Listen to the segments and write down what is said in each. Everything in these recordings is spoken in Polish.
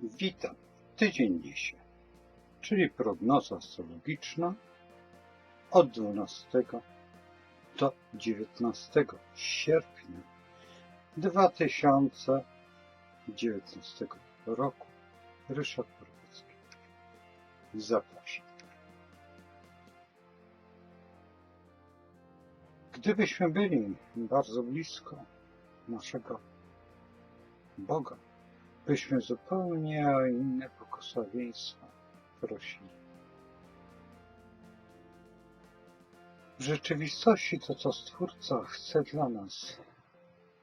Witam. Tydzień dzisiaj, czyli prognoza astrologiczna od 12 do 19 sierpnia 2019 roku. Ryszard Porwecki. Zapraszam. Gdybyśmy byli bardzo blisko naszego Boga, byśmy zupełnie o inne błogosławieństwa prosili. W rzeczywistości to, co Stwórca chce dla nas,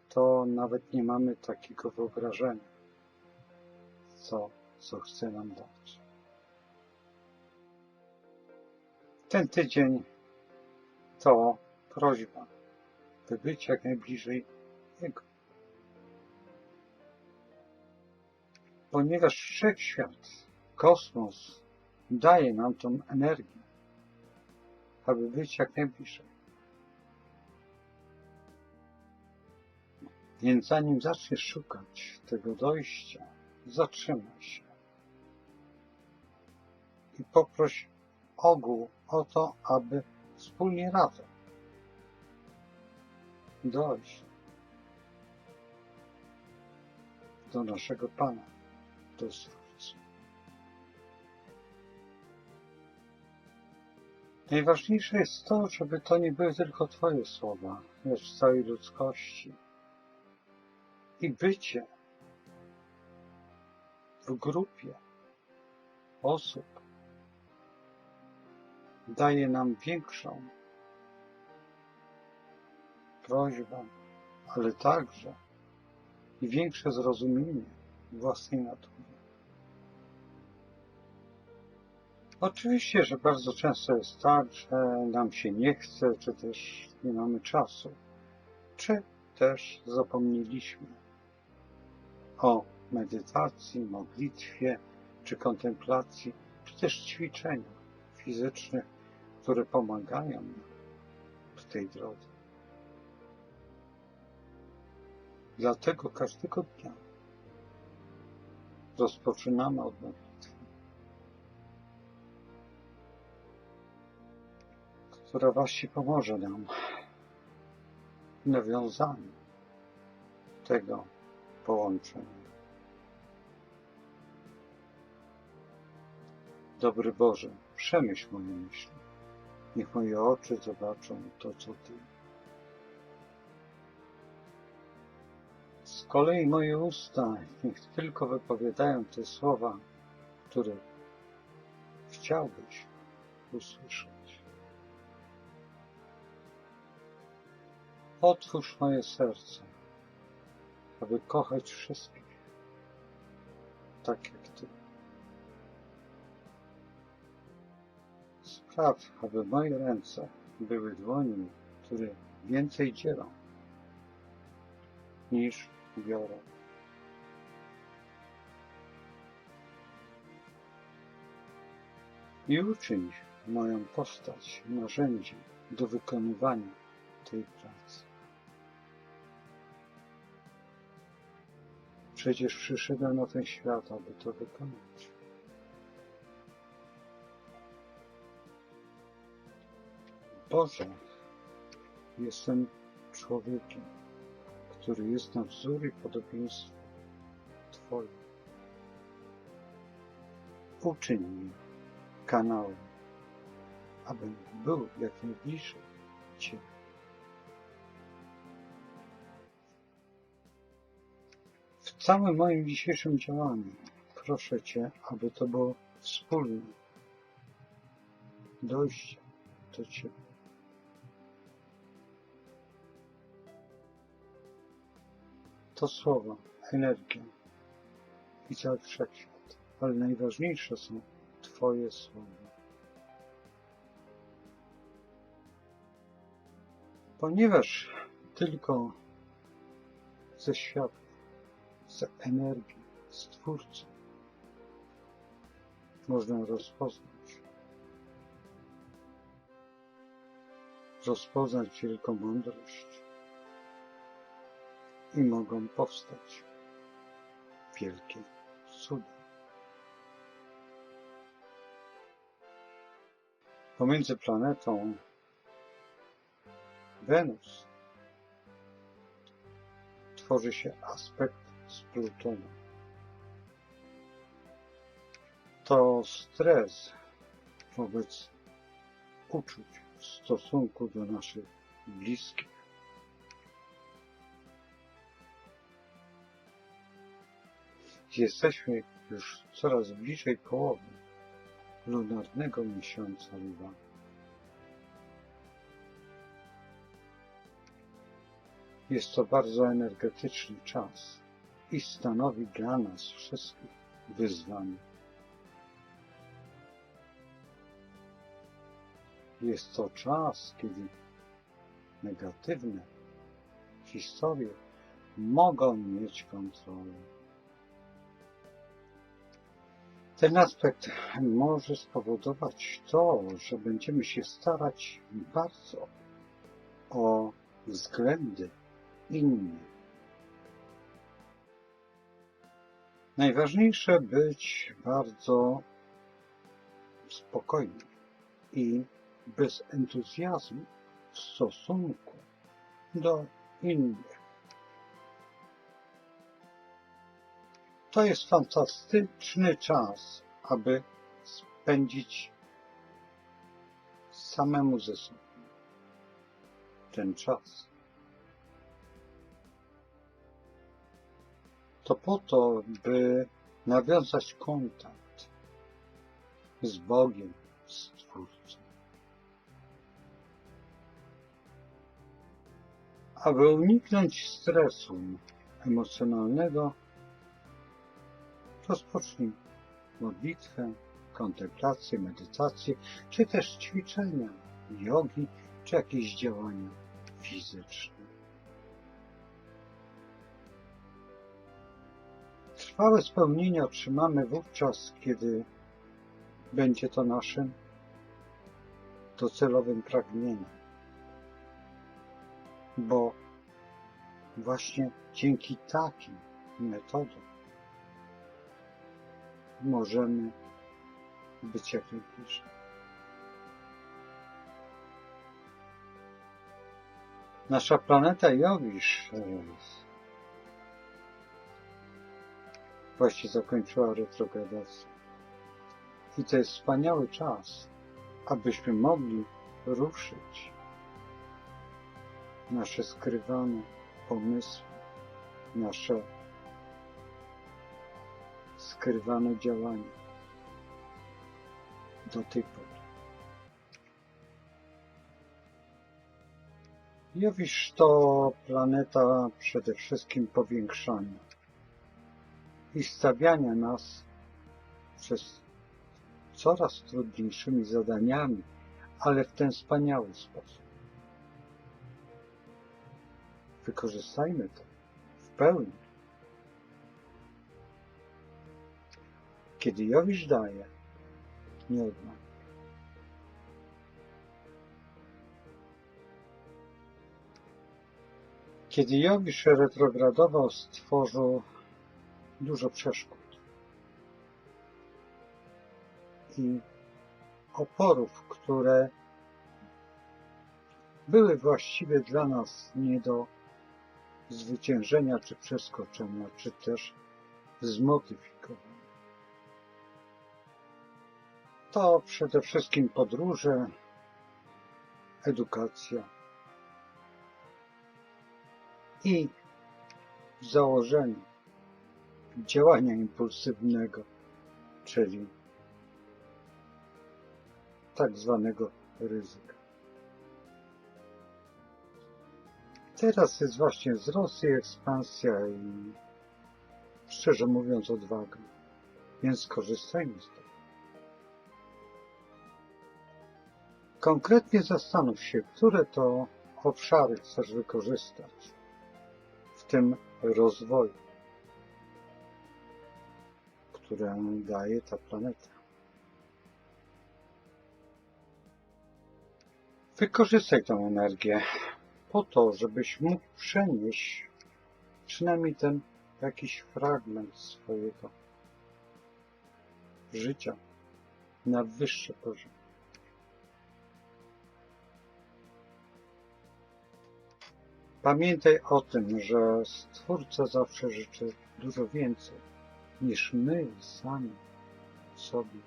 to nawet nie mamy takiego wyobrażenia, co, co chce nam dać. Ten tydzień to prośba, by być jak najbliżej Jego. Ponieważ wszechświat, kosmos daje nam tą energię, aby być jak najbliżej. Więc zanim zaczniesz szukać tego dojścia, zatrzymaj się i poproś ogół o to, aby wspólnie razem dojść do naszego Pana do Stwórcy. Najważniejsze jest to, żeby to nie były tylko Twoje słowa, lecz całej ludzkości. I bycie w grupie osób daje nam większą prośbę, ale także i większe zrozumienie własnej natury. Oczywiście, że bardzo często jest tak, że nam się nie chce, czy też nie mamy czasu, czy też zapomnieliśmy o medytacji, modlitwie, czy kontemplacji, czy też ćwiczeniach fizycznych, które pomagają nam w tej drodze. Dlatego każdego dnia rozpoczynamy od która właśnie pomoże nam w nawiązaniu tego połączenia. Dobry Boże, przemyśl moje myśli. Niech moje oczy zobaczą to, co Ty. Kolei moje usta niech tylko wypowiadają te słowa, które chciałbyś usłyszeć. Otwórz moje serce, aby kochać wszystkich, tak jak Ty. Spraw, aby moje ręce były dłońmi, które więcej dzielą niż biorą. I uczyń moją postać narzędziem do wykonywania tej pracy. Przecież przyszedłem na ten świat, aby to wykonać. Boże, jestem człowiekiem, który jest na wzór i podobieństwo Twoje. Uczyń mnie kanałem, abym był jak najbliżej Ciebie. W całym moim dzisiejszym działaniu proszę Cię, aby to było wspólne dojście do Ciebie. To słowa, energia i cały wszechświat, ale najważniejsze są Twoje słowa. Ponieważ tylko ze światła, z energii, z Twórcy można rozpoznać, rozpoznać wielką mądrość, i mogą powstać wielkie cuda. Pomiędzy planetą Wenus tworzy się aspekt z Plutonem. To stres wobec uczuć w stosunku do naszych bliskich. Jesteśmy już coraz bliżej połowy lunarnego miesiąca lwa. Jest to bardzo energetyczny czas i stanowi dla nas wszystkich wyzwanie. Jest to czas, kiedy negatywne historie mogą mieć kontrolę. Ten aspekt może spowodować to, że będziemy się starać bardzo o względy inne. Najważniejsze być bardzo spokojnym i bez entuzjazmu w stosunku do innych. To jest fantastyczny czas, aby spędzić samemu ze sobą ten czas. To po to, by nawiązać kontakt z Bogiem, z Twórcą. Aby uniknąć stresu emocjonalnego, rozpocznij modlitwę, kontemplację, medytację, czy też ćwiczenia, jogi, czy jakieś działania fizyczne. Trwałe spełnienie otrzymamy wówczas, kiedy będzie to naszym docelowym pragnieniem. Bo właśnie dzięki takim metodom możemy być jak najbliżej. Nasza planeta Jowisz e, właśnie zakończyła retrogradację. I to jest wspaniały czas, abyśmy mogli ruszyć nasze skrywane pomysły, nasze skrywane działania do tej pory. Jowisz to planeta przede wszystkim powiększania i stawiania nas przez coraz trudniejszymi zadaniami, ale w ten wspaniały sposób. Wykorzystajmy to w pełni. Kiedy Jowisz daje, nie odmawia. Kiedy Jowisz retrogradował, stworzył dużo przeszkód i oporów, które były właściwie dla nas nie do zwyciężenia czy przeskoczenia, czy też zmodyfikowania. To przede wszystkim podróże, edukacja i w założeniu działania impulsywnego, czyli tak zwanego ryzyka. Teraz jest właśnie wzrost i ekspansja i szczerze mówiąc odwaga, więc korzystajmy z tego. Konkretnie zastanów się, które to obszary chcesz wykorzystać w tym rozwoju, które daje ta planeta. Wykorzystaj tę energię po to, żebyś mógł przenieść przynajmniej ten jakiś fragment swojego życia na wyższy poziom. Pamiętaj o tym, że Stwórca zawsze życzy dużo więcej niż my sami sobie.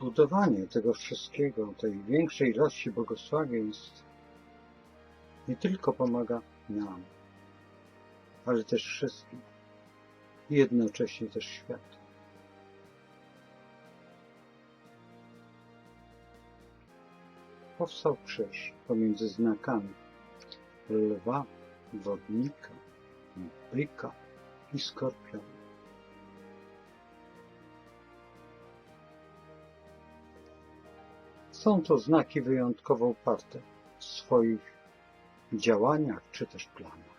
Budowanie tego wszystkiego, tej większej ilości błogosławieństw nie tylko pomaga nam, ale też wszystkim i jednocześnie też światu. Powstał krzyż pomiędzy znakami lwa, wodnika, byka i skorpiona. Są to znaki wyjątkowo uparte w swoich działaniach czy też planach.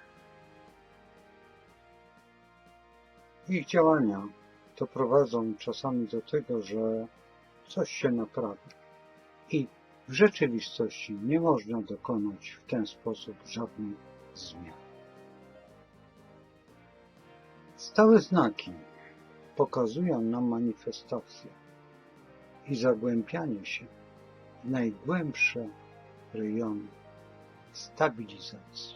Ich działania doprowadzą czasami do tego, że coś się naprawi i w rzeczywistości nie można dokonać w ten sposób żadnych zmian. Stałe znaki pokazują nam manifestację i zagłębianie się w najgłębsze rejony stabilizacji.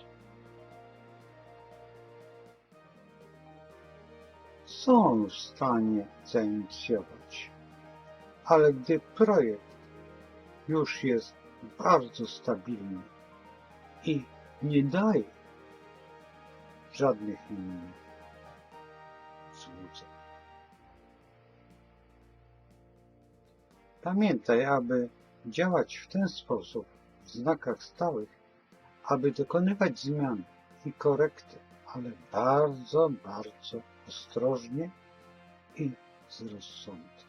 Są w stanie zainicjować, ale gdy projekt już jest bardzo stabilny i nie daje żadnych innych złudzeń. Pamiętaj, aby działać w ten sposób w znakach stałych, aby dokonywać zmian i korekty, ale bardzo, bardzo ostrożnie i z rozsądkiem.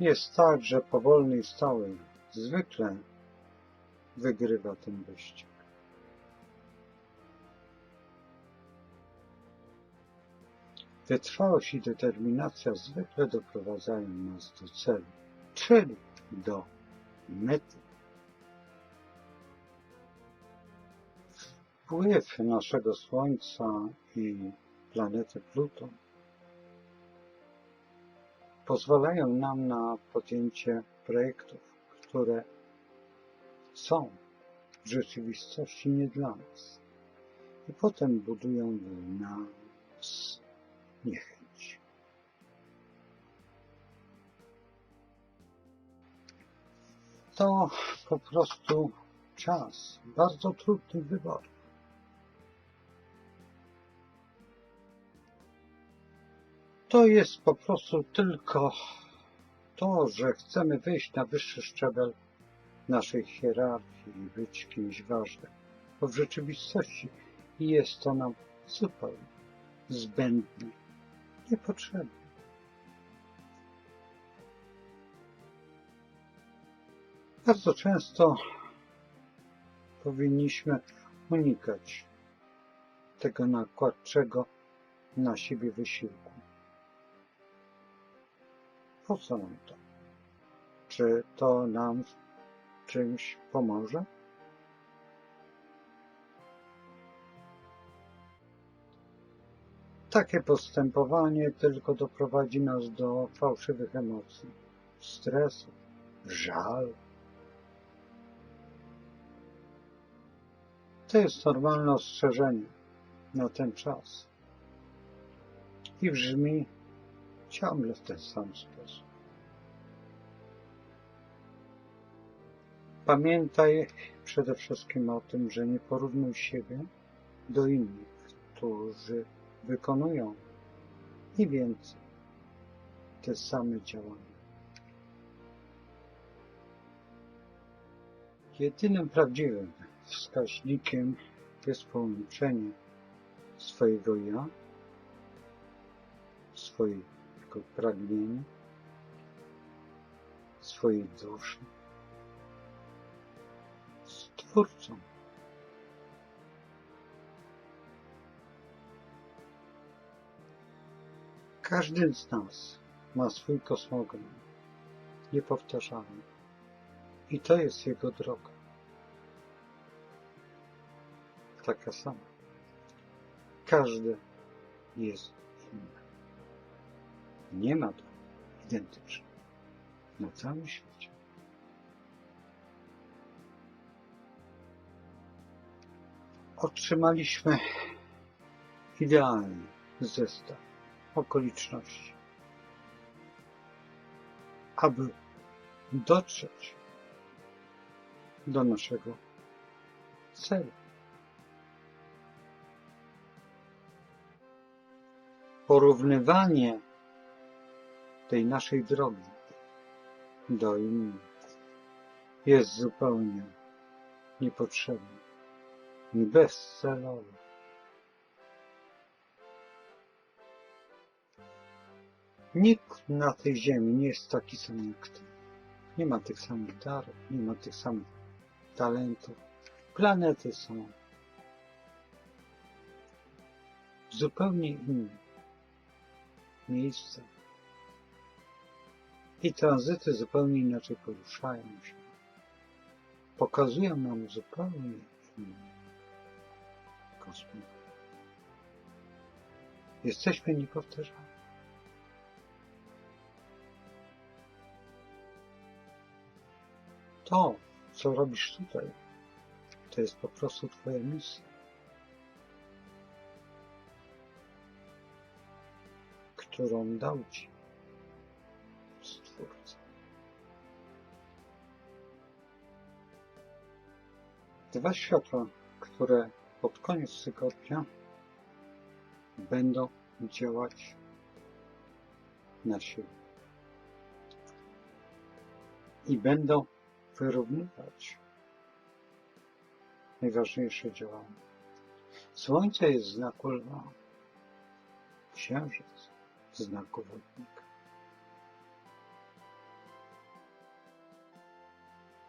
Jest tak, że powolny i stały zwykle wygrywa ten wyścig. Wytrwałość i determinacja zwykle doprowadzają nas do celu, czyli do mety. Wpływ naszego Słońca i planety Pluton pozwalają nam na podjęcie projektów, które są w rzeczywistości nie dla nas. I potem budują w nas niechęć. To po prostu czas bardzo trudnych wyborów. To jest po prostu tylko to, że chcemy wyjść na wyższy szczebel naszej hierarchii i być kimś ważnym, bo w rzeczywistości jest to nam zupełnie zbędne, niepotrzebne. Bardzo często powinniśmy unikać tego nakładczego na siebie wysiłku. Po co nam to? Czy to nam w czymś pomoże? Takie postępowanie tylko doprowadzi nas do fałszywych emocji, stresu, żalu. To jest normalne ostrzeżenie na ten czas i brzmi ciągle w ten sam sposób. Pamiętaj przede wszystkim o tym, że nie porównuj siebie do innych, którzy wykonują i więcej te same działania. Jedynym prawdziwym wskaźnikiem jest połączenie swojego ja, swojego pragnienia, swojej duszy z Twórcą. Każdy z nas ma swój kosmogram, niepowtarzalny. I to jest jego droga. Taka sama. Każdy jest inny. Nie ma to identycznych na całym świecie. Otrzymaliśmy idealny zestaw okoliczności, aby dotrzeć do naszego celu. Porównywanie tej naszej drogi do innych jest zupełnie niepotrzebne i bezcelowe. Nikt na tej ziemi nie jest taki sam jak ty. Nie ma tych samych darów, nie ma tych samych talentów. Planety są zupełnie inne miejsca. I tranzyty zupełnie inaczej poruszają się. Pokazują nam zupełnie inny kosmos. Jesteśmy niepowtarzalni. To, co robisz tutaj, to jest po prostu Twoja misja. którą dał Ci Dwa światła, które pod koniec tygodnia będą działać na siebie i będą wyrównywać najważniejsze działania. Słońce jest znaku lwa, księżyc znaku wodnika.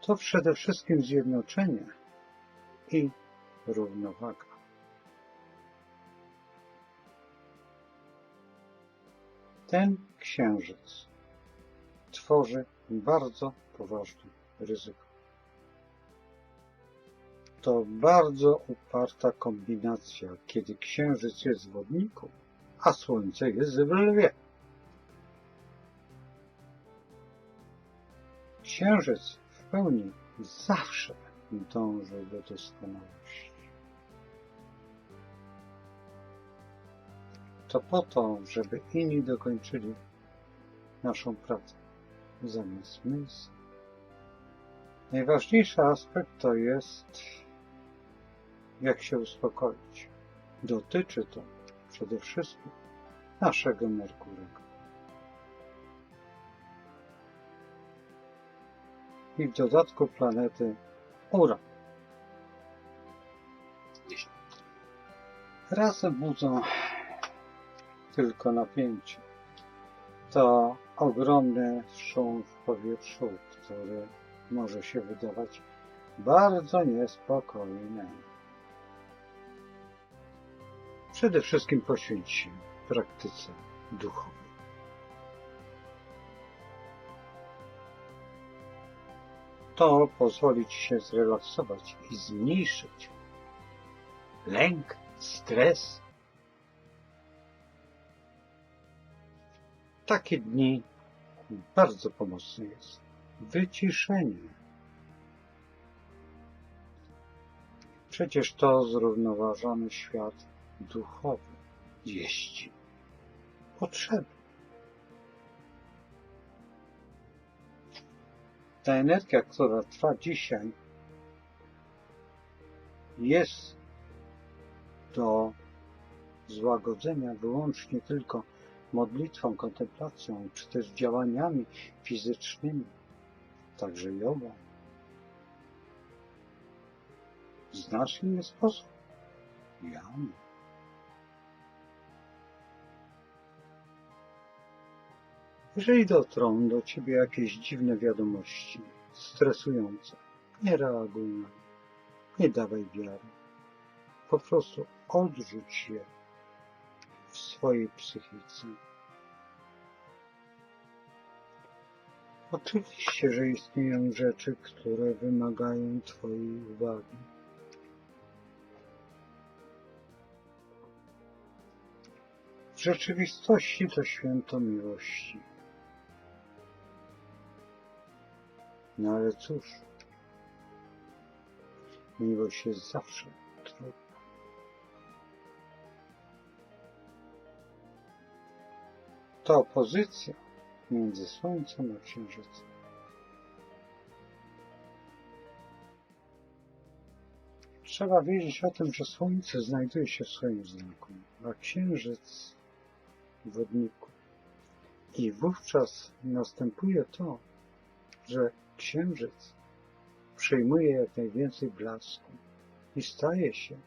To przede wszystkim zjednoczenie i równowaga. Ten księżyc tworzy bardzo poważne ryzyko. To bardzo uparta kombinacja, kiedy księżyc jest w wodniku, a słońce jest w lwie. Księżyc w pełni zawsze dąży do doskonałości. To po to, żeby inni dokończyli naszą pracę zamiast my. Najważniejszy aspekt to jest jak się uspokoić. Dotyczy to przede wszystkim naszego Merkurego. I w dodatku planety Uran. Razem budzą tylko napięcie. To ogromny szum w powietrzu, który może się wydawać bardzo niespokojny. Przede wszystkim poświęć się praktyce duchowej. To pozwoli Ci się zrelaksować i zmniejszyć lęk, stres. Takie dni bardzo pomocne jest wyciszenie. Przecież to zrównoważony świat duchowy jest potrzebny. Ta energia, która trwa dzisiaj, jest do złagodzenia wyłącznie tylko modlitwą, kontemplacją, czy też działaniami fizycznymi, także jogą. Znasz inny sposób? Ja nie. Jeżeli dotrą do ciebie jakieś dziwne wiadomości, stresujące, nie reaguj na nie. Nie dawaj wiary. Po prostu odrzuć je w swojej psychice. Oczywiście, że istnieją rzeczy, które wymagają Twojej uwagi. W rzeczywistości to święto miłości. No ale cóż, miłość jest zawsze trudna. To opozycja między Słońcem a Księżycem. Trzeba wiedzieć o tym, że Słońce znajduje się w swoim znaku, a Księżyc w wodniku. I wówczas następuje to, że Księżyc przyjmuje jak najwięcej blasku i staje się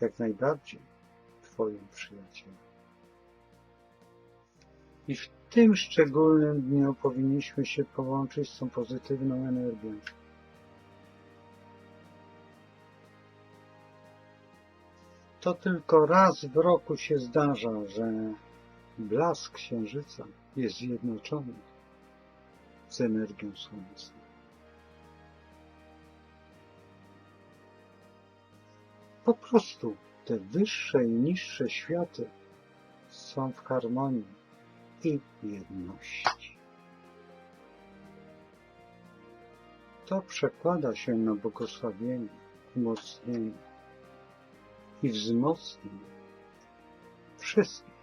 jak najbardziej Twoim przyjacielem. I w tym szczególnym dniu powinniśmy się połączyć z tą pozytywną energią. To tylko raz w roku się zdarza, że blask księżyca jest zjednoczony z energią słońca. Po prostu te wyższe i niższe światy są w harmonii i jedności. To przekłada się na błogosławienie, umocnienie i wzmocnienie wszystkich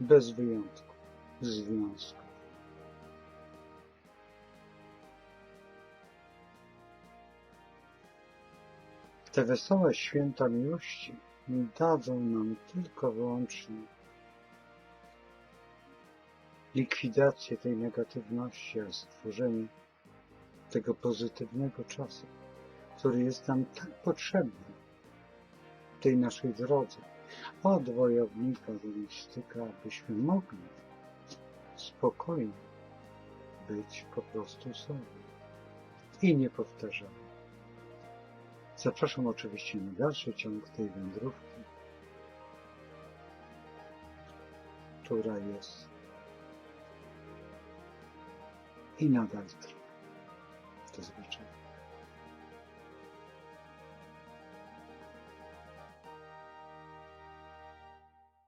bez wyjątku związków. Te wesołe święta miłości dadzą nam tylko wyłącznie likwidację tej negatywności, a stworzenie tego pozytywnego czasu, który jest nam tak potrzebny w tej naszej drodze od wojownika do mistyka, abyśmy mogli spokojnie być po prostu sobą i nie powtarzamy. Zapraszam oczywiście na dalszy ciąg tej wędrówki, która jest i nadal trwa. Do zobaczenia.